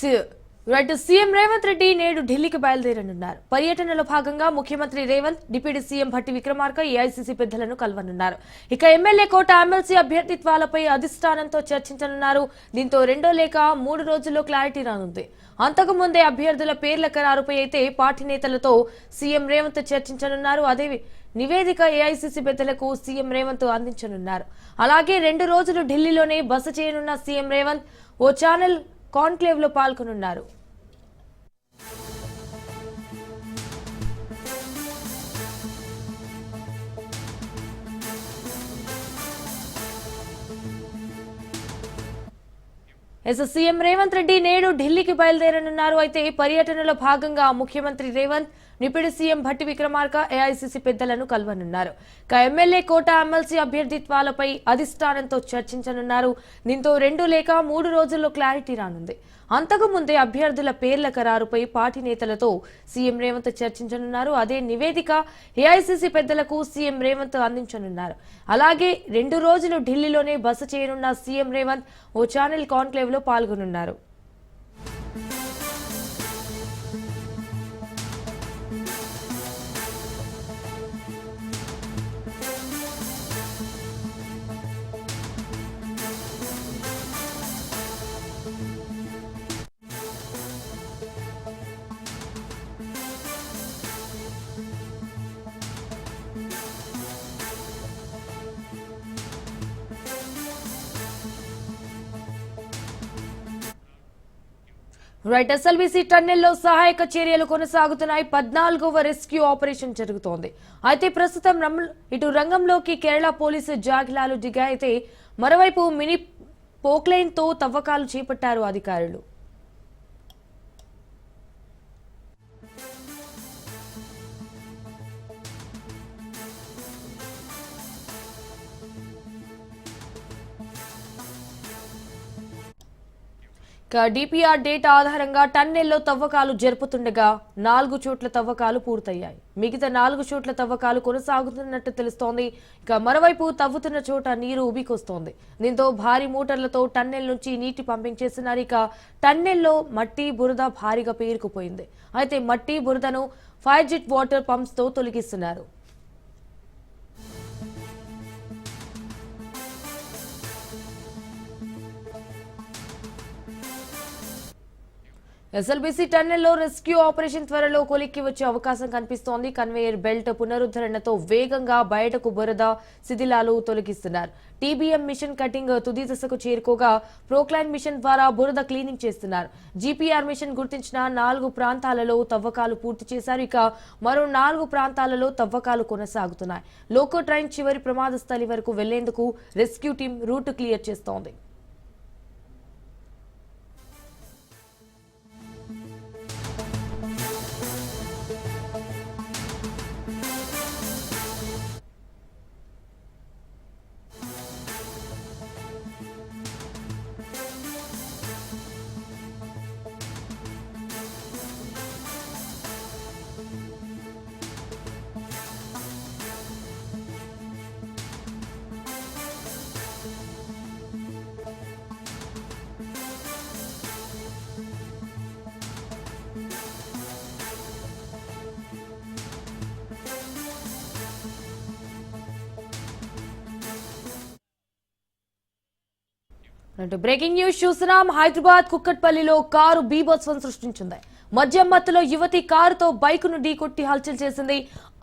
C- right CM Revanth Reddy నేడు ఢిల్లీకి బయలుదేరనున్నారు. పర్యటనలో భాగంగా ముఖ్యమంత్రి Revanth deputy CM Bhatti Vikramarka AICC పెద్దలను కలవనున్నారు. ఇక ఎమ్మెల్యే కోట ఎమ్మెల్సీ అభ్యర్థిత్వాలపై అధిష్టానంతో చర్చించనున్నారు. దీంతో రెండో లేక మూడు రోజుల్లో క్లారిటీ రానుంది. అంతకు ముందే అభ్యర్థుల పేర్ల ఖరారుపై అయితే పార్టీ నేతలతో సీఎం రేవంత్ చర్చించనున్నారు. అదే నివేదిక ఏఐసీసీ పెద్దలకు సీఎం రేవంత్ అందించనున్నారు. అలాగే రెండు రోజులు ఢిల్లీలోనే బస చేయనున్న సీఎం రేవంత్ ఓ ఛానల్ కాన్క్లేవ్లో పాల్గొనున్నారు. ఎస్ సీఎం రేవంత్ రెడ్డి నేడు ఢిల్లీకి బయలుదేరనున్నారు. అయితే పర్యటనలో భాగంగా ముఖ్యమంత్రి Revanth deputy CM Bhatti Vikramarka AICC పెద్దలను కలవనున్నారు. ఇక ఎమ్మెల్యే కోట ఎమ్మెల్సీ అభ్యర్థిత్వాలపై అధిష్టానంతో చర్చించనున్నారు. దీంతో రెండు లేక మూడు రోజుల్లో క్లారిటీ రానుంది. అంతకు ముందే అభ్యర్థుల పేర్ల ఖరారుపై పార్టీ నేతలతో సీఎం రేవంత్ చర్చించనున్నారు. అదే నివేదిక ఏఐసీసీ పెద్దలకు సీఎం రేవంత్ అందించనున్నారు. అలాగే రెండు రోజులు ఢిల్లీలోనే బస చేయనున్న సీఎం రేవంత్ ఓ ఛానల్ కాన్క్లేవ్లో పాల్గొనున్నారు. రైట్ ఎస్ఎల్బీసీ టన్నెల్లో సహాయక చర్యలు కొనసాగుతున్నాయి. పద్నాలుగవ రెస్క్యూ ఆపరేషన్ జరుగుతోంది. అయితే ప్రస్తుతం ఇటు రంగంలోకి కేరళ పోలీసు జాగిలాలు దిగాయితే మరోవైపు మినీ పోక్లైన్తో తవ్వకాలు చేపట్టారు అధికారులు. డిపిఆర్ డేటా ఆధారంగా టన్నెల్లో తవ్వకాలు జరుపుతుండగా నాలుగు చోట్ల తవ్వకాలు పూర్తయ్యాయి. మిగతా నాలుగు చోట్ల తవ్వకాలు కొనసాగుతున్నట్టు తెలుస్తోంది. ఇక మరోవైపు తవ్వుతున్న చోట నీరు ఉబికొస్తోంది. దీంతో భారీ మోటార్లతో టన్నెల్ నుంచి నీటి పంపింగ్ చేస్తున్నారు ఇక టన్నెల్లో మట్టి బురద భారీగా పేరుకుపోయింది. అయితే మట్టి బురదను ఫైర్ జెట్ వాటర్ పంప్స్తో తొలగిస్తున్నారు. ఎస్ఎల్బీసీ టన్నెల్లో రెస్క్యూ ఆపరేషన్ త్వరలో కొలిక్కి వచ్చే అవకాశం కనిపిస్తోంది. కన్వేయర్ బెల్ట్ పునరుద్ధరణతో వేగంగా బయటకు బురద శిథిలాలు తొలగిస్తున్నారు. టీబీఎం మిషన్ కటింగ్ తుది దశకు చేరుకోగా ప్రోక్లైన్ మిషన్ ద్వారా బురద క్లీనింగ్ చేస్తున్నారు. జీపీఆర్ మిషన్ గుర్తించిన నాలుగు ప్రాంతాలలో తవ్వకాలు పూర్తి చేశారు. ఇక మరో నాలుగు ప్రాంతాలలో తవ్వకాలు కొనసాగుతున్నాయి. లోకో ట్రైన్ చివరి ప్రమాద స్థలి వరకు వెళ్ళేందుకు రెస్క్యూ టీం రూట్ క్లియర్ చేస్తోంది. అంటూ బ్రేకింగ్ న్యూస్ చూస్తున్నాం. హైదరాబాద్ కుక్కట్పల్లిలో కారు బీభత్సం సృష్టించింది. మద్యం మత్తులో యువతి కారుతో బైకును ఢీకొట్టి హల్చల్ చేసింది.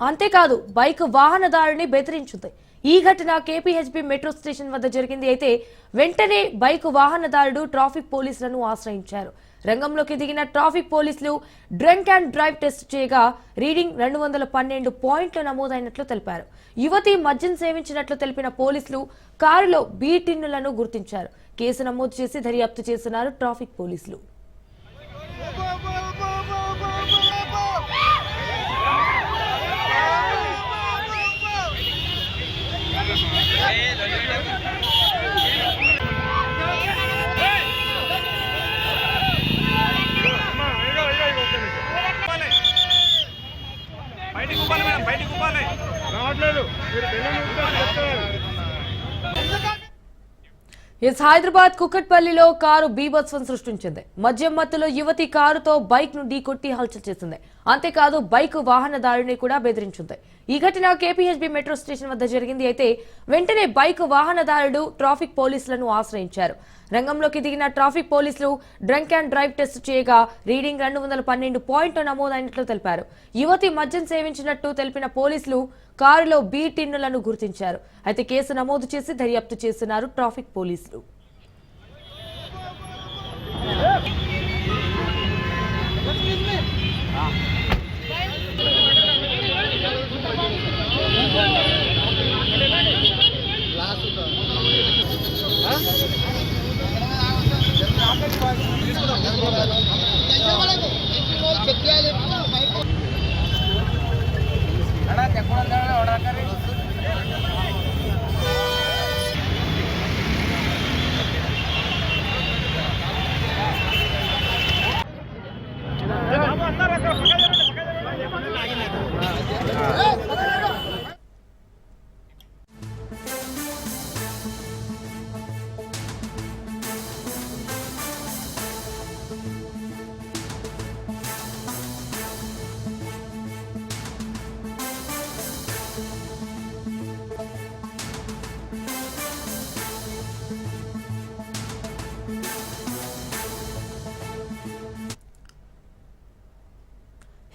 అంతేకాదు బైక్ వాహనదారుని బెదిరించింది. ఈ ఘటన కేపీహెచ్బి మెట్రో స్టేషన్ వద్ద జరిగింది. అయితే వెంటనే బైక్ వాహనదారుడు ట్రాఫిక్ పోలీసులను ఆశ్రయించారు. రంగంలోకి దిగిన ట్రాఫిక్ పోలీసులు డ్రంక్ అండ్ డ్రైవ్ టెస్ట్ చేయగా రీడింగ్ రెండు వందల పన్నెండు పాయింట్లు నమోదైనట్లు తెలిపారు. యువతి మద్యం సేవించినట్లు తెలిపిన పోలీసులు కారులో బీ టిన్నులను గుర్తించారు. కేసు నమోదు చేసి దర్యాప్తు చేస్తున్నారు ట్రాఫిక్ పోలీసులు. బయటికి బయటికి రావట్లేదు. మీరు ఊపుతారు, చెప్తారు. ఎస్ హైదరాబాద్ కుక్కట్పల్లిలో కారు బీభత్సం సృష్టించింది. మద్యం మత్తులో యువతి కారుతో బైక్ను ఢీకొట్టి హల్చల్ చేసింది. అంతేకాదు బైక్ వాహనదారుని కూడా బెదిరించింది. ఈ ఘటన కేపీహెచ్బి మెట్రో స్టేషన్ వద్ద జరిగింది. అయితే వెంటనే బైక్ వాహనదారుడు ట్రాఫిక్ పోలీసులను ఆశ్రయించారు. రంగంలోకి దిగిన ట్రాఫిక్ పోలీసులు డ్రంక్ అండ్ డ్రైవ్ టెస్ట్ చేయగా రీడింగ్ రెండు వందల పన్నెండు పాయింట్ నమోదైనట్లు తెలిపారు. యువతి మద్యం సేవించినట్టు తెలిపిన పోలీసులు కారులో బీ టిన్నులను గుర్తించారు. అయితే కేసు నమోదు చేసి దర్యాప్తు చేస్తున్నారు ట్రాఫిక్ పోలీసులు.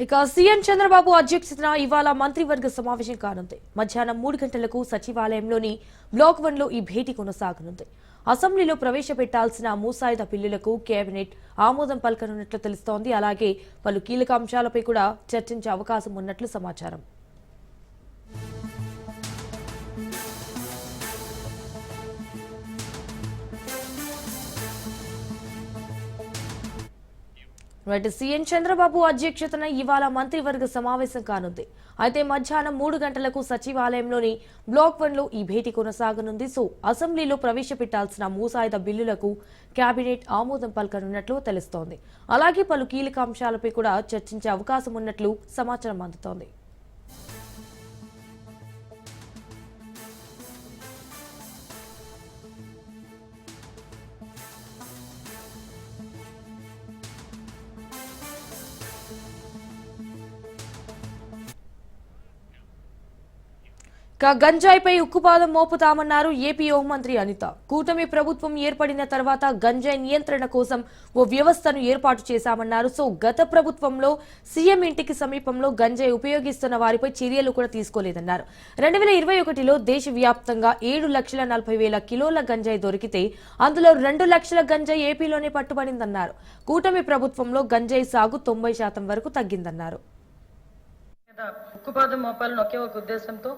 ఇక సీఎం చంద్రబాబు అధ్యక్షతన ఇవాళ మంత్రివర్గ సమావేశం కానుంది. మధ్యాహ్నం మూడు గంటలకు సచివాలయంలోని బ్లాక్ వన్లో ఈ భేటీ కొనసాగనుంది. అసెంబ్లీలో ప్రవేశపెట్టాల్సిన మూసాయుధ బిల్లులకు కేబినెట్ ఆమోదం పలకనున్నట్లు తెలుస్తోంది. అలాగే పలు కీలక అంశాలపై కూడా చర్చించే అవకాశం ఉన్నట్లు సమాచారం. రైట్ సీఎం చంద్రబాబు అధ్యక్షతన ఇవాళ మంత్రివర్గ సమావేశం కానుంది. అయితే మధ్యాహ్నం మూడు గంటలకు సచివాలయంలోని బ్లాక్ వన్లో ఈ భేటీ కొనసాగనుంది. సో అసెంబ్లీలో ప్రవేశపెట్టాల్సిన మూసాయుధ బిల్లులకు కేబినెట్ ఆమోదం పలకనున్నట్లు తెలుస్తోంది. అలాగే పలు కీలక అంశాలపై కూడా చర్చించే అవకాశం ఉన్నట్లు సమాచారం అందుతోంది. గంజాయిపై ఉక్కుపాదం మోపుతామన్నారు ఏపీ హోంమంత్రి అనిత. కూటమి ప్రభుత్వం ఏర్పడిన తర్వాత గంజాయి నియంత్రణ కోసం ఓ వ్యవస్థను ఏర్పాటు చేశామన్నారు. సో గత ప్రభుత్వంలో సీఎం ఇంటికి సమీపంలో గంజాయి ఉపయోగిస్తున్న వారిపై చర్యలు కూడా తీసుకోలేదన్నారు. రెండు వేల ఇరవై ఒకటిలో దేశవ్యాప్తంగా ఏడు లక్షల నలభై వేల కిలోల గంజాయి దొరికితే అందులో రెండు లక్షల గంజాయి ఏపీలోనే పట్టుబడిందన్నారు. కూటమి ప్రభుత్వంలో గంజాయి సాగు తొంభై శాతం వరకు తగ్గిందన్నారు. ఉక్కుపాదం మోపాలని ఒకే ఒక ఉద్దేశంతో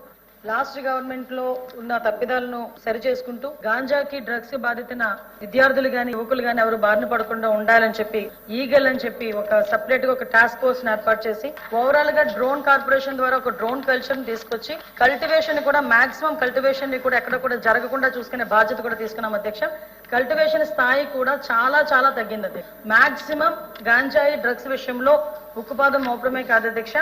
లాస్ట్ గవర్నమెంట్లో ఉన్న తప్పిదాలను సరి చేసుకుంటూ గాంజాకి డ్రగ్స్ బాధితున్న విద్యార్థులు గాని యువకులు గాని ఎవరు బారిన పడకుండా ఉండాలని చెప్పి ఈగల్ అని చెప్పి ఒక సపరేట్గా ఒక టాస్క్ ఫోర్స్ ఏర్పాటు చేసి ఓవరాల్గా డ్రోన్ కార్పొరేషన్ ద్వారా ఒక డ్రోన్ కల్చర్ తీసుకొచ్చి కల్టివేషన్ కూడా మాక్సిమం కల్టివేషన్ని కూడా ఎక్కడ కూడా జరగకుండా చూసుకునే బాధ్యత కూడా తీసుకున్నాం అధ్యక్ష. కల్టివేషన్ స్థాయి కూడా చాలా చాలా తగ్గింది మాక్సిమం గాంజాయి డ్రగ్స్ విషయంలో ఉక్కుపాదం మోపడమే కాదు అధ్యక్ష.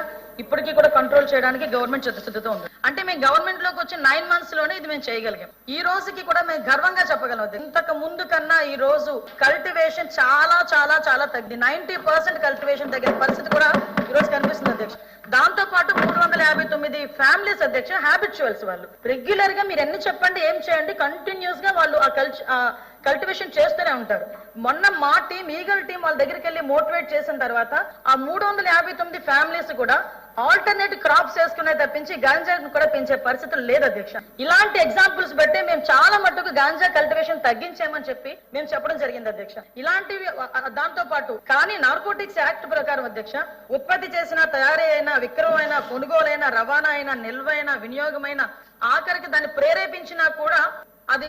ఇప్పటికీ కూడా కంట్రోల్ చేయడానికి గవర్నమెంట్ చిత్తశుద్ధితో ఉంది. అంటే మేము గవర్నమెంట్లోకి వచ్చి నైన్ మంత్స్లోనే ఇది మేము చేయగలిగాం. ఈ రోజుకి కూడా మేము గర్వంగా చెప్పగలం ఇంతకు ముందు కన్నా ఈ రోజు కల్టివేషన్ చాలా చాలా చాలా తగ్గింది. నైన్టీ పర్సెంట్ కల్టివేషన్ తగ్గిన పరిస్థితి కూడా ఈ రోజు కనిపిస్తుంది అధ్యక్ష. దాంతో పాటు మూడు వందల యాభై తొమ్మిది ఫ్యామిలీస్ అధ్యక్ష హ్యాబిచువల్స్ వాళ్ళు. రెగ్యులర్గా మీరు ఎన్ని చెప్పండి ఏం చేయండి కంటిన్యూస్గా వాళ్ళు ఆ కల్చర్ కల్టివేషన్ చేస్తూనే ఉంటారు మొన్న మా టీం ఈగల్ టీం వాళ్ళ దగ్గరికి వెళ్ళి మోటివేట్ చేసిన తర్వాత ఆ మూడు వందల యాభై తొమ్మిది ఫ్యామిలీస్ కూడా ఆల్టర్నేట్ క్రాప్స్ వేసుకునే తప్పించి గాంజాను కూడా పెంచే పరిస్థితులు లేదు అధ్యక్ష. ఇలాంటి ఎగ్జాంపుల్స్ బట్టి మేము చాలా మట్టుకు గాంజా కల్టివేషన్ తగ్గించామని చెప్పి మేము చెప్పడం జరిగింది అధ్యక్ష. ఇలాంటివి దాంతో పాటు కానీ నార్కోటిక్స్ యాక్ట్ ప్రకారం అధ్యక్ష ఉత్పత్తి చేసిన తయారీ అయినా విక్రయం అయినా కొనుగోలైన రవాణా అయినా నిల్వైన వినియోగమైన ఆఖరికి దాన్ని ప్రేరేపించినా కూడా అది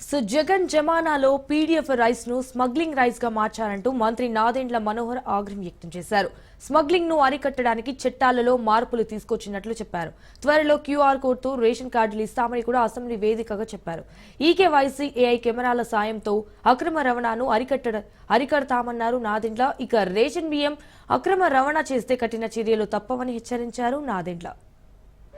సో జగన్ జమానాలో పీడీఎఫ్ రైస్ను స్మగ్లింగ్ రైస్గా మార్చారంటూ మంత్రి నాదెండ్ల మనోహర్ ఆగ్రహం వ్యక్తం చేశారు. స్మగ్లింగ్ను అరికట్టడానికి చట్టాలలో మార్పులు తీసుకొచ్చినట్లు చెప్పారు. త్వరలో క్యూఆర్ కోడ్తో రేషన్ కార్డులు ఇస్తామని కూడా అసెంబ్లీ వేదికగా చెప్పారు. ఈకేవైసీ ఏఐ కెమెరాల సాయంతో అక్రమ రవాణాను అరికట్ట అరికడతామన్నారు నాదెండ్ల. ఇక రేషన్ బియ్యం అక్రమ రవాణా చేస్తే కఠిన చర్యలు తప్పవని హెచ్చరించారు నాదెండ్ల.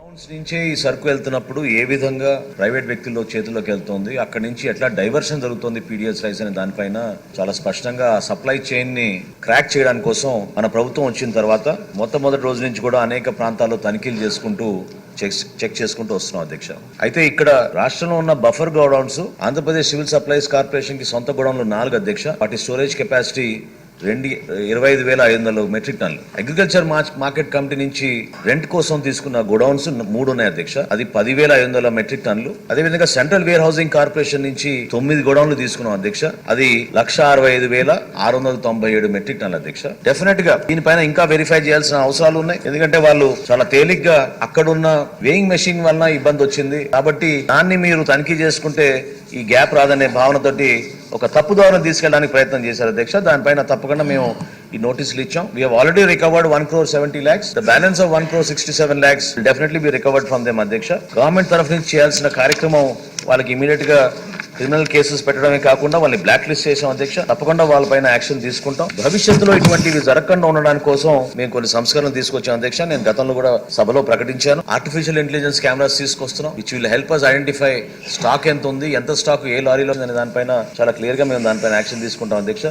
టౌన్స్ నుంచే ఈ సరుకు వెళ్తున్నప్పుడు ఏ విధంగా ప్రైవేట్ వ్యక్తుల చేతుల్లోకి వెళ్తుంది? అక్కడి నుంచి ఎట్లా డైవర్షన్ జరుగుతుంది పీడిఎస్ రైస్ అనే దానిపైన? చాలా స్పష్టంగా సప్లై చైన్ని క్రాక్ చేయడానికి కోసం మన ప్రభుత్వం వచ్చిన తర్వాత మొట్టమొదటి రోజు నుంచి కూడా అనేక ప్రాంతాల్లో తనిఖీలు చేసుకుంటూ చెక్ చెక్ చేసుకుంటూ వస్తున్నాం అధ్యక్ష. అయితే ఇక్కడ రాష్ట్రంలో ఉన్న buffer godowns Andhra Pradesh civil supplies కార్పొరేషన్కి సొంత గోడౌన్లు నాలుగు అధ్యక్ష వాటి స్టోరేజ్ కెపాసిటీ రెండు ఇరవై ఐదు వేల ఐదు వందల మెట్రిక్ టన్లు అగ్రికల్చర్ మార్కెట్ కమిటీ నుంచి రెంట్ కోసం తీసుకున్న గోడౌన్స్ మూడు ఉన్నాయి అధ్యక్ష. అది పదివేల ఐదు వందల మెట్రిక్ టన్నులు. అదేవిధంగా సెంట్రల్ వేర్ హౌసింగ్ కార్పొరేషన్ నుంచి తొమ్మిది గోడౌన్లు తీసుకున్నాం అధ్యక్ష. అది లక్ష అరవై ఐదు వేల ఆరు వందల తొంభై ఏడు మెట్రిక్ టన్లు అధ్యక్ష. డెఫినెట్గా దీనిపైన ఇంకా వెరిఫై చేయాల్సిన అవసరాలు ఉన్నాయి. ఎందుకంటే వాళ్ళు చాలా తేలిగ్గా అక్కడున్న వేయింగ్ మెషిన్ వలన ఇబ్బంది వచ్చింది. కాబట్టి దాన్ని మీరు తనిఖీ చేసుకుంటే ఈ గ్యాప్ రాదనే భావనతోటి ఒక తప్పు ద్వారా తీసుకెళ్ళడానికి ప్రయత్నం చేశారు అధ్యక్ష. దానిపైన తప్పకుండా మేము ఈ నోటీసులు ఇచ్చాం. We already recovered one crore seventy lakhs the balance of one crore sixty seven lakhs definitely be recovered from them అధ్యక్ష. గవర్నమెంట్ తరఫు నుంచి చేయాల్సిన కార్యక్రమం వాళ్ళకి ఇమీడియట్గా క్రిమినల్ కేసెస్ పెట్టడమే కాకుండా వాళ్ళని బ్లాక్ లిస్ట్ చేసాం అధ్యక్ష. తప్పకుండా వాళ్ళపైన యాక్షన్ తీసుకుంటాం. భవిష్యత్తులో ఇటువంటివి జరగకుండా ఉండడానికి కోసం మేము కొన్ని సంస్కరణలు తీసుకొచ్చాం అధ్యక్ష. నేను గతంలో కూడా సభలో ప్రకటించాను. ఆర్టిఫిషియల్ ఇంటెలిజెన్స్ కెమెరాస్ తీసుకొస్తున్నాం which will help us identify stock ఎంత ఉంది ఎంత స్టాక్ ఏ లారీలో దానిపైన చాలా క్లియర్గా మేము దానిపైన యాక్షన్ తీసుకుంటాం అధ్యక్ష.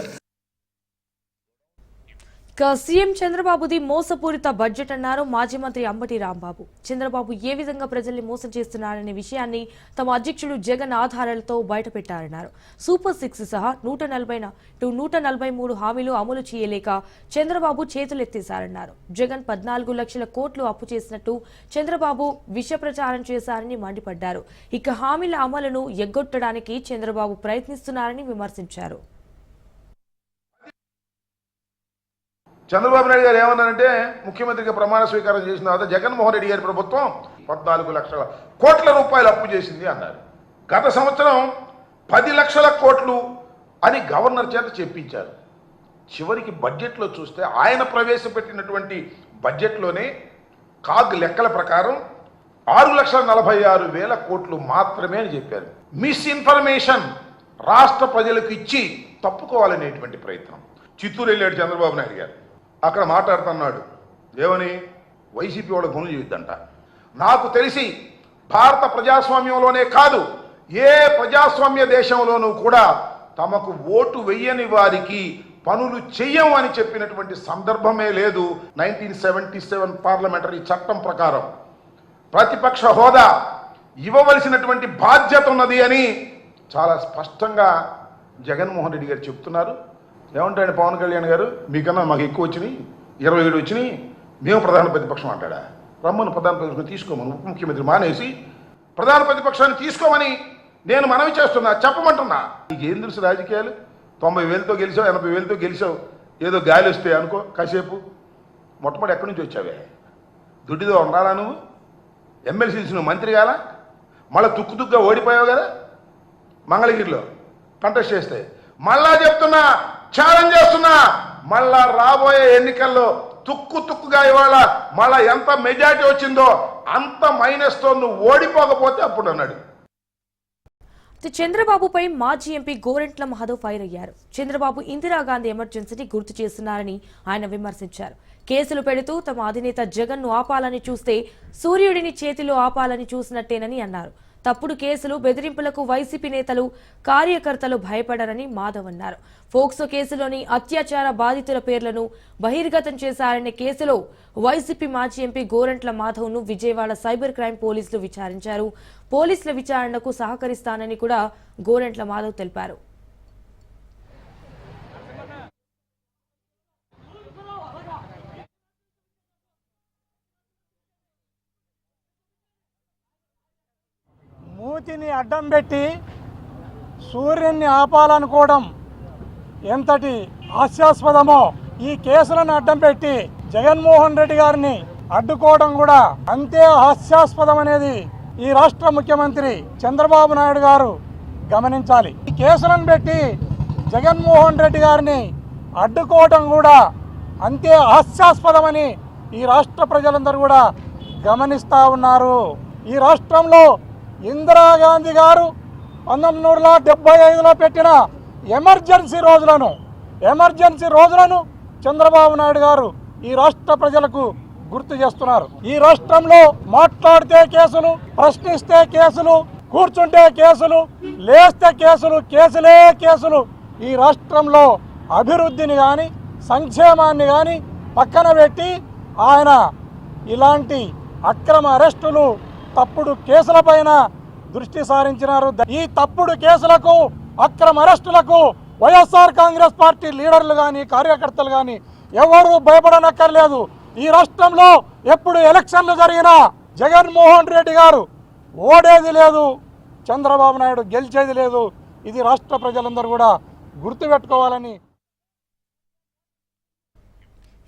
ఇక సీఎం చంద్రబాబుది మోసపూరిత బడ్జెట్ అన్నారు మాజీ మంత్రి అంబటి రాంబాబు. చంద్రబాబు ఏ విధంగా ప్రజల్ని మోసం చేస్తున్నారనే విషయాన్ని తమ అధ్యక్షుడు జగన్ ఆధారాలతో బయటపెట్టారన్నారు. సూపర్ సిక్స్ సహా నూట నలభై టు నూట నలభై మూడు హామీలు అమలు చేయలేక చంద్రబాబు చేతులెత్తేశారన్నారు. జగన్ పద్నాలుగు లక్షల కోట్లు అప్పు చేసినట్టు చంద్రబాబు విష ప్రచారం చేశారని మండిపడ్డారు. ఇక హామీల అమలును ఎగ్గొట్టడానికి చంద్రబాబు ప్రయత్నిస్తున్నారని విమర్శించారు. చంద్రబాబు నాయుడు గారు ఏమన్నారంటే ముఖ్యమంత్రిగా ప్రమాణ స్వీకారం చేసిన తర్వాత జగన్మోహన్ రెడ్డి గారి ప్రభుత్వం పద్నాలుగు లక్షల కోట్ల రూపాయలు అప్పు చేసింది అన్నారు. గత సంవత్సరం పది లక్షల కోట్లు అని గవర్నర్ చేత చెప్పించారు. చివరికి బడ్జెట్లో చూస్తే ఆయన ప్రవేశపెట్టినటువంటి బడ్జెట్లోనే కాగ్ లెక్కల ప్రకారం ఆరు లక్షల నలభై ఆరు వేల కోట్లు మాత్రమే అని చెప్పారు. మిస్ఇన్ఫర్మేషన్ రాష్ట్ర ప్రజలకు ఇచ్చి తప్పుకోవాలనేటువంటి ప్రయత్నం. చిత్తూరు వెళ్ళాడు చంద్రబాబు నాయుడు గారు. అక్కడ మాట్లాడుతున్నాడు. ఏమని? వైసీపీ వాళ్ళ పనులు చేయొద్దంట నాకు తెలిసి భారత ప్రజాస్వామ్యంలోనే కాదు ఏ ప్రజాస్వామ్య దేశంలోనూ కూడా తమకు ఓటు వెయ్యని వారికి పనులు చెయ్యం అని చెప్పినటువంటి సందర్భమే లేదు నైన్టీన్ సెవెంటీ సెవెన్ పార్లమెంటరీ చట్టం ప్రకారం. ప్రతిపక్ష హోదా ఇవ్వవలసినటువంటి బాధ్యత ఉన్నది అని చాలా స్పష్టంగా జగన్మోహన్ రెడ్డి గారు చెప్తున్నారు. ఏమంటాడు పవన్ కళ్యాణ్ గారు? మీకన్నా మాకు ఎక్కువ వచ్చినాయి ఇరవై ఏడు వచ్చినాయి. మేము ప్రధాన ప్రతిపక్షం అంటాడా? రమ్మను ప్రధాన ప్రతిపక్షం తీసుకోమని ఉప ముఖ్యమంత్రి మానేసి ప్రధాన ప్రతిపక్షాన్ని తీసుకోమని నేను మనవి చేస్తున్నా చెప్పమంటున్నా. నీకు ఏం తెలుసు రాజకీయాలు? తొంభై వేలతో గెలిచావు ఎనభై వేలతో గెలిచావు ఏదో గాలి వస్తే అనుకో కాసేపు మొట్టమొదటి ఎక్కడి నుంచి వచ్చావే? దుడ్డిదో ఉండాలా నువ్వు? ఎమ్మెల్సీ నువ్వు మంత్రి కాలా? మళ్ళీ తుక్కు తుక్కుగా ఓడిపోయావు కదా? మంగళగిరిలో కంటెస్ట్ చేస్తే. మళ్ళా చెప్తున్నా ఛాలెంజ్ చేస్తున్నా. మళ్ళా రాబోయే ఎన్నికల్లో తుక్కు తుక్కుగా ఇవాళ మళ్ళా ఎంత మెజార్టీ వచ్చిందో అంత మైనస్తో నువ్వు ఓడిపోకపోతే అప్పుడు అన్నాడు. చంద్రబాబుపై మాజీ ఎంపీ గోరెంట్ల మహదవ్ ఫైర్ అయ్యారు. చంద్రబాబు ఇందిరాగాంధీ ఎమర్జెన్సీని గుర్తు చేస్తున్నారని ఆయన విమర్శించారు. కేసులు పెడుతూ తమ అధినేత జగన్ను ఆపాలని చూస్తే సూర్యుడిని చేతిలో ఆపాలని చూసినట్టేనని అన్నారు. తప్పుడు కేసులు బెదిరింపులకు వైసీపీ నేతలు కార్యకర్తలు భయపడరని మాధవ్ అన్నారు. ఫోక్సో కేసులోని అత్యాచార బాధితుల పేర్లను బహిర్గతం చేశారనే కేసులో వైసీపీ మాజీ ఎంపీ గోరంట్ల మాధవ్ను విజయవాడ సైబర్ క్రైమ్ పోలీసులు విచారించారు. పోలీసుల విచారణకు సహకరిస్తానని కూడా గోరంట్ల మాధవ్ తెలిపారు. సూతిని అడ్డం పెట్టి సూర్యున్ని ఆపాలనుకోవడం ఎంతటి హాస్యాస్పదమో ఈ కేసులను అడ్డం పెట్టి జగన్మోహన్ రెడ్డి గారిని అడ్డుకోవడం కూడా అంతే హాస్యాస్పదం అనేది ఈ రాష్ట్ర ముఖ్యమంత్రి చంద్రబాబు నాయుడు గారు గమనించాలి. ఈ కేసులను పెట్టి జగన్మోహన్ రెడ్డి గారిని అడ్డుకోవడం కూడా అంతే హాస్యాస్పదమని ఈ రాష్ట్ర ప్రజలందరూ కూడా గమనిస్తూ ఉన్నారు. ఈ రాష్ట్రంలో ఇందిరాగాంధీ గారు పంతొమ్మిది వందల డెబ్బై ఐదులో పెట్టిన ఎమర్జెన్సీ రోజులను ఎమర్జెన్సీ రోజులను చంద్రబాబు నాయుడు గారు ఈ రాష్ట్ర ప్రజలకు గుర్తు చేస్తున్నారు. ఈ రాష్ట్రంలో మాట్లాడితే కేసులు ప్రశ్నిస్తే కేసులు కూర్చుంటే కేసులు లేస్తే కేసులు కేసులే కేసులు ఈ రాష్ట్రంలో అభివృద్ధిని కానీ సంక్షేమాన్ని కానీ పక్కన పెట్టి ఆయన ఇలాంటి అక్రమ అరెస్టులు తప్పుడు కేసులపైన దృష్టి సారించినారు. ఈ తప్పుడు కేసులకు అక్రమ అరెస్టులకు వైఎస్ఆర్ కాంగ్రెస్ పార్టీ లీడర్లు కానీ కార్యకర్తలు కానీ ఎవరు భయపడనక్కర్లేదు. ఈ రాష్ట్రంలో ఎప్పుడు ఎలక్షన్లు జరిగినా జగన్మోహన్ రెడ్డి గారు ఓడేది లేదు చంద్రబాబు నాయుడు గెలిచేది లేదు. ఇది రాష్ట్ర ప్రజలందరూ కూడా గుర్తుపెట్టుకోవాలని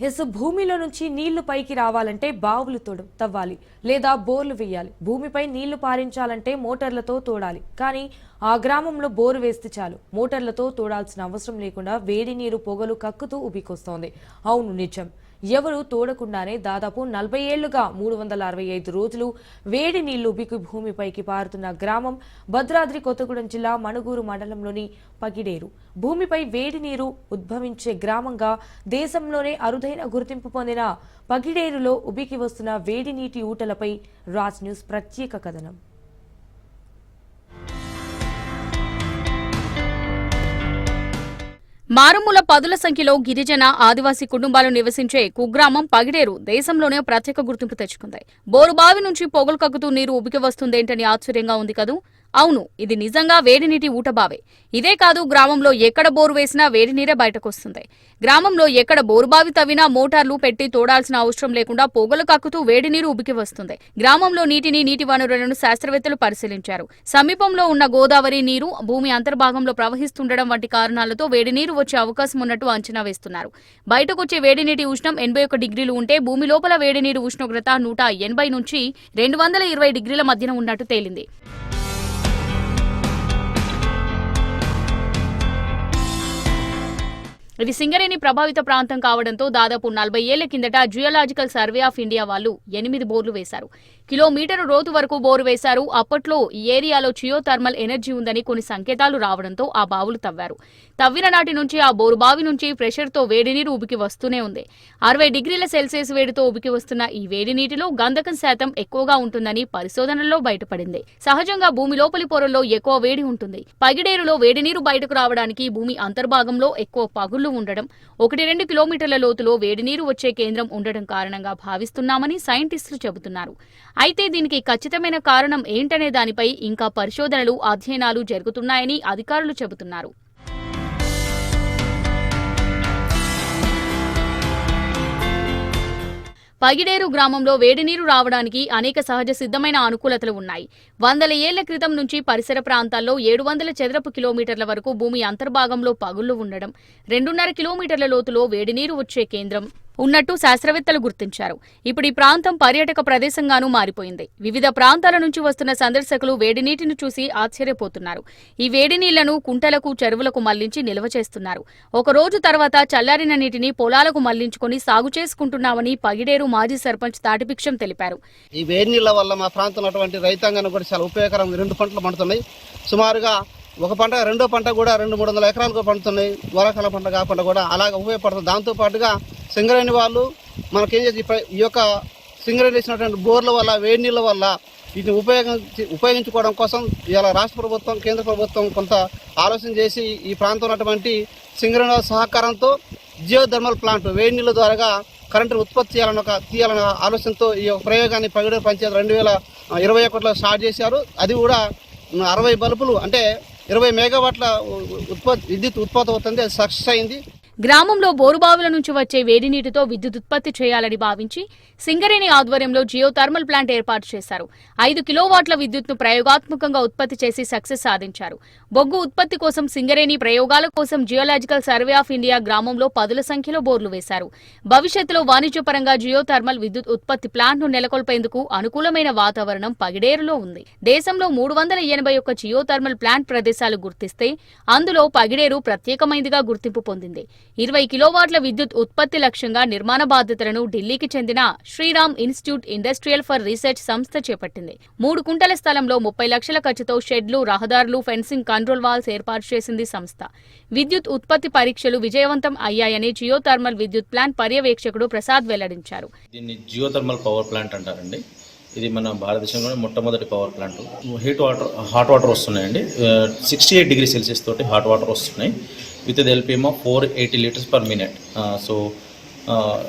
ఎస్ భూమిలో నుంచి నీళ్ళు పైకి రావాలంటే బావులు తోడు తవ్వాలి లేదా బోర్లు వేయాలి. భూమిపై నీళ్ళు పారించాలంటే మోటార్లతో తోడాలి. కానీ ఆ గ్రామంలో బోరు వేస్తే చాలు. మోటార్లతో తోడాల్సిన అవసరం లేకుండా వేడి నీరు పొగలు కక్కుతూ ఉబికొస్తోంది. అవును నిజం. ఎవరు తోడకుండానే దాదాపు నలభై ఏళ్ళుగా మూడు వందల అరవై ఐదు రోజులు వేడి నీళ్ళు ఉబికి భూమిపైకి పారుతున్న గ్రామం భద్రాద్రి కొత్తగూడెం జిల్లా మణుగూరు మండలంలోని పగిడేరు. భూమిపై వేడి నీరు ఉద్భవించే గ్రామంగా దేశంలోనే అరుదైన గుర్తింపు పొందిన పగిడేరులో ఉబికి వస్తున్న వేడి నీటి ఊటలపై రాజ్ న్యూస్ ప్రత్యేక కథనం. మారుమూల పదుల సంఖ్యలో గిరిజన ఆదివాసీ కుటుంబాలు నివసించే కుగ్రామం పగిడేరు దేశంలోనే ప్రత్యేక గుర్తింపు తెచ్చుకుంది. బోరుబావి నుంచి పొగలు కక్కుతూ నీరు ఉబికి వస్తుందేంటని ఆశ్చర్యంగా ఉంది కదూ? అవును ఇది నిజంగా వేడినీటి ఊటబావే. ఇదే కాదు గ్రామంలో ఎక్కడ బోరు వేసినా వేడి నీరే బయటకొస్తుంది. గ్రామంలో ఎక్కడ బోరుబావి తవ్వినా మోటార్లు పెట్టి తోడాల్సిన అవసరం లేకుండా పొగలు కక్కుతూ వేడి నీరు ఉబికి వస్తుంది. గ్రామంలో నీటిని నీటి వనరులను శాస్త్రవేత్తలు పరిశీలించారు. సమీపంలో ఉన్న గోదావరి నీరు భూమి అంతర్భాగంలో ప్రవహిస్తుండడం వంటి కారణాలతో వేడి నీరు వచ్చే అవకాశం ఉన్నట్టు అంచనా వేస్తున్నారు. బయటకొచ్చే వేడి నీటి ఉష్ణం ఎనభై ఒక డిగ్రీలు ఉంటే భూమి లోపల వేడి నీరు ఉష్ణోగ్రత నూట ఎనభై నుంచి రెండు వందల ఇరవై డిగ్రీల మధ్యన ఉన్నట్టు తేలింది. ఇది సింగరేణి ప్రభావిత ప్రాంతం కావడంతో దాదాపు నలభై ఏళ్ళ కిందట జియోలాజికల్ సర్వే ఆఫ్ ఇండియా వాళ్ళు ఎనిమిది బోర్లు వేశారు. కిలోమీటరు లోతు వరకు బోరు వేశారు. అప్పట్లో ఈ ఏరియాలో జియో థర్మల్ ఎనర్జీ ఉందని కొన్ని సంకేతాలు రావడంతో ఆ బావులు తవ్వారు. తవ్విన నాటి నుంచి ఆ బోరు బావి నుంచి ప్రెషర్తో వేడి నీరు ఉబికి వస్తూనే ఉంది. అరవై డిగ్రీల సెల్సియస్ వేడితో ఉబికి వస్తున్న ఈ వేడి నీటిలో గంధకం శాతం ఎక్కువగా ఉంటుందని పరిశోధనల్లో బయటపడింది. సహజంగా భూమి లోపలి పొరల్లో ఎక్కువ వేడి ఉంటుంది. పగిడేరులో వేడి నీరు బయటకు రావడానికి భూమి అంతర్భాగంలో ఎక్కువ పగుళ్ళు ఉండడం ఒకటి రెండు కిలోమీటర్ల లోతులో వేడి నీరు వచ్చే కేంద్రం ఉండడం కారణంగా భావిస్తున్నామని సైంటిస్టులు చెబుతున్నారు. అయితే దీనికి ఖచ్చితమైన కారణం ఏంటనే దానిపై ఇంకా పరిశోధనలు అధ్యయనాలు జరుగుతున్నాయని అధికారులు చెబుతున్నారు. పగిడేరు గ్రామంలో వేడినీరు రావడానికి అనేక సహజ సిద్ధమైన అనుకూలతలు ఉన్నాయి. వందల ఏళ్ళ క్రితం నుంచి పరిసర ప్రాంతాల్లో ఏడు వందల చదరపు కిలోమీటర్ల వరకు భూమి అంతర్భాగంలో పగుళ్ళు ఉండడం రెండున్నర కిలోమీటర్ల లోతులో వేడినీరు వచ్చే కేంద్రం. ఉన్నట్టు శాస్త్రవేత్తలు గుర్తించారు. ఇప్పుడు ఈ ప్రాంతం పర్యాటక ప్రదేశంగానూ మారిపోయింది. వివిధ ప్రాంతాల నుంచి వస్తున్న సందర్శకులు వేడి నీటిని చూసి ఆశ్చర్యపోతున్నారు. ఈ వేడి నీళ్ళను కుంటలకు చెరువులకు మళ్ళించి నిల్వ చేస్తున్నారు. ఒక రోజు తర్వాత చల్లారిన నీటిని పొలాలకు మళ్ళించుకుని సాగు చేసుకుంటున్నామని పగిడేరు మాజీ సర్పంచ్ తాటిభిక్షం తెలిపారు. ఈ వేడి నీళ్ళ వల్ల మా ప్రాంతంలో ఉన్నటువంటి రైతాంగానికి కూడా చాలా ఉపయోగకరం రెండు పంటలు పండుతున్నాయి. సుమారుగా ఒక పంట రెండో పంట కూడా రెండు మూడు వందల ఎకరాలకు పండుతున్నాయి. వరకాల పంట కాకుండా కూడా అలాగ ఉపయోగపడుతుంది. దాంతోపాటుగా సింగరేణి వాళ్ళు మనకేం చేసి ఈ యొక్క సింగరేణి వేసినటువంటి బోర్ల వల్ల వేడి నీళ్ళ వల్ల వీటిని ఉపయోగించి ఉపయోగించుకోవడం కోసం ఇలా రాష్ట్ర ప్రభుత్వం కేంద్ర ప్రభుత్వం కొంత ఆలోచన చేసి ఈ ప్రాంతం ఉన్నటువంటి సింగరేణి సహకారంతో జియో థర్మల్ ప్లాంట్ వేడి నీళ్ళ ద్వారా కరెంటు ఉత్పత్తి చేయాలని ఒక తీయాలన్న ఆలోచనతో ఈ యొక్క ప్రయోగాన్ని పగిడ పంచాయతీ రెండు వేల ఇరవై ఒకటిలో స్టార్ట్ చేశారు. అది కూడా అరవై బల్బులు అంటే ఇరవై మెగావాట్ల ఉత్పత్తి విద్యుత్ ఉత్పత్తి అవుతుంది అది సక్సెస్ అయింది. గ్రామంలో బోరుబావుల నుంచి వచ్చే వేడి నీటితో విద్యుత్ ఉత్పత్తి చేయాలని భావించి సింగరేణి ఆధ్వర్యంలో జియో థర్మల్ ప్లాంట్ ఏర్పాటు చేశారు. ఐదు కిలోవాట్ల విద్యుత్ను ప్రయోగాత్మకంగా ఉత్పత్తి చేసి సక్సెస్ సాధించారు. బొగ్గు ఉత్పత్తి కోసం సింగరేణి ప్రయోగాల కోసం జియోలాజికల్ సర్వే ఆఫ్ ఇండియా గ్రామంలో పదుల సంఖ్యలో బోర్లు వేశారు. భవిష్యత్తులో వాణిజ్యపరంగా జియో థర్మల్ విద్యుత్ ఉత్పత్తి ప్లాంట్ను నెలకొల్పేందుకు అనుకూలమైన వాతావరణం పగిడేరులో ఉంది. దేశంలో మూడు వందల ఎనభై ఒక్క జియో థర్మల్ ప్లాంట్ ప్రదేశాలు గుర్తిస్తే అందులో పగిడేరు ప్రత్యేకమైనదిగా గుర్తింపు పొందింది. ఇరవై కిలోవాట్ల విద్యుత్ ఉత్పత్తి లక్ష్యంగా నిర్మాణ బాధ్యతలను ఢిల్లీకి చెందిన Sriram institute industrial for research సంస్థ చేపట్టింది. మూడు కుంటల స్థలంలో ముప్పై లక్షల ఖర్చుతో షెడ్లు రహదారులు ఫెన్సింగ్ కంట్రోల్ వాల్స్ ఏర్పాటు చేసింది సంస్థ. విద్యుత్ ఉత్పత్తి పరీక్షలు విజయవంతం అయ్యాయని జియోథర్మల్ విద్యుత్ ప్లాంట్ పర్యవేక్షకుడు ప్రసాద్ వెల్లడించారు. దీన్ని పవర్ ప్లాంట్ అంటారండి. ఇది మన భారతదేశంలోనే మొట్టమొదటి power plant. Heat water hot water వస్తున్నాయండి. సిక్స్టీ ఎయిట్ డిగ్రీ సెల్సియస్ తోటి హాట్ వాటర్ వస్తున్నాయి. With the LPM of four eighty litres per minute. So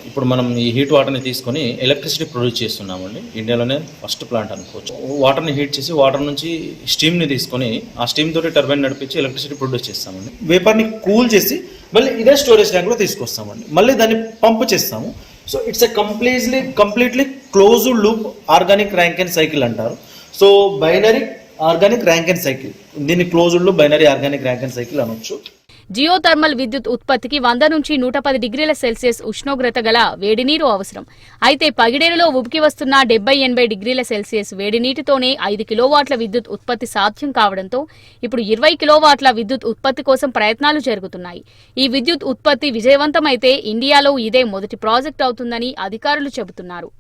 ఇప్పుడు మనం ఈ హీట్ వాటర్ని తీసుకొని ఎలక్ట్రిసిటీ ప్రొడ్యూస్ చేస్తున్నామండి. ఇండియాలోనే ఫస్ట్ ప్లాంట్ అనుకోవచ్చు. వాటర్ని హీట్ చేసి వాటర్ నుంచి స్టీమ్ని తీసుకొని ఆ స్టీమ్ తోటి టర్బైన్ నడిపించి ఎలక్ట్రిసిటీ ప్రొడ్యూస్ చేస్తామండి. వేపర్ని కూల్ చేసి మళ్ళీ ఇదే స్టోరేజ్ ట్యాంక్లో తీసుకొస్తామండి. మళ్ళీ దాన్ని పంప్ చేస్తాము. So it's a completely completely closed loop organic rank and cycle అంటారు. So binary organic rank and cycle. దీన్ని closed loop binary organic rank and cycle అనొచ్చు. జియోథర్మల్ విద్యుత్ ఉత్పత్తికి వంద నుంచి నూట పది డిగ్రీల సెల్సియస్ ఉష్ణోగ్రత గల వేడి నీరు అవసరం. అయితే పగిడేరులో ఉబికి వస్తున్న డెబ్బై ఎనభై డిగ్రీల సెల్సియస్ వేడి నీటితోనే ఐదు కిలోవాట్ల విద్యుత్ ఉత్పత్తి సాధ్యం కావడంతో ఇప్పుడు ఇరవై కిలోవాట్ల విద్యుత్ ఉత్పత్తి కోసం ప్రయత్నాలు జరుగుతున్నాయి. ఈ విద్యుత్ ఉత్పత్తి విజయవంతమైతే ఇండియాలో ఇదే మొదటి ప్రాజెక్ట్ అవుతుందని అధికారులు చెబుతున్నారు.